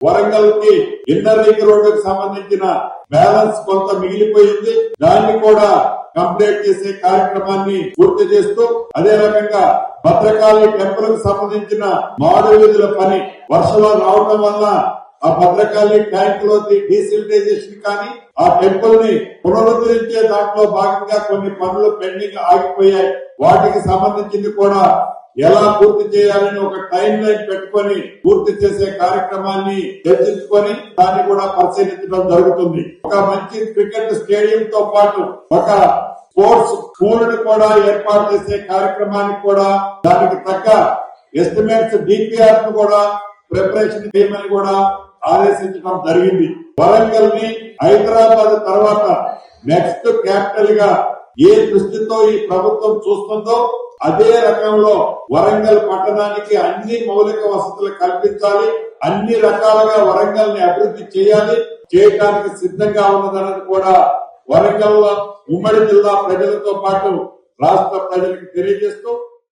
వరంగల్కి inner ring రోడ్డుకు సంబంధించిన బ్యాలెన్స్ కొంత మిగిలిపోయింది. దాన్ని కూడా కంప్లీట్ చేసే కార్యక్రమాన్ని పూర్తి చేస్తూ అదే రకంగా భద్రకాళి టెంపుల్కు సంబంధించిన మాడు వీధుల పని వర్షాలు రావడం వల్ల ఆ భద్రకాళి ట్యాంక్లో డీసిలిటైజేషన్ కానీ ఆ టెంపుల్ని పునరుద్ధరించే దాంట్లో భాగంగా కొన్ని పనులు పెండింగ్ ఆగిపోయాయి. వాటికి సంబంధించింది కూడా ఎలా పూర్తి చేయాలని ఒక టైం లైన్ పెట్టుకొని పూర్తి చేసే కార్యక్రమాన్ని చర్చించుకొని దాన్ని కూడా పరిశీలించడం జరుగుతుంది. ఒక మంచి క్రికెట్ స్టేడియం తో పాటు ఒక స్పోర్ట్స్ స్కూల్ కూడా ఏర్పాటు చేసే కార్యక్రమానికి కూడా దానికి తగ్గ ఎస్టిమేట్స్ డిపిఆర్ కూడా ప్రిపరేషన్ చేయమని కూడా ఆదేశించడం జరిగింది. వరంగల్ని హైదరాబాద్ తర్వాత నెక్స్ట్ క్యాపిటల్గా ఏ దృష్టితో ఈ ప్రభుత్వం చూస్తుందో అదే రకంలో వరంగల్ పట్టణానికి అన్ని మౌలిక వసతులు కల్పించాలి అన్ని రకాలుగా వరంగల్ని అభివృద్ధి చేయాలి చేయడానికి సిద్ధంగా ఉన్నదన్నది కూడా వరంగల్ ఉమ్మడి జిల్లా ప్రజలతో పాటు రాష్ట్ర ప్రజలకు తెలియజేస్తూ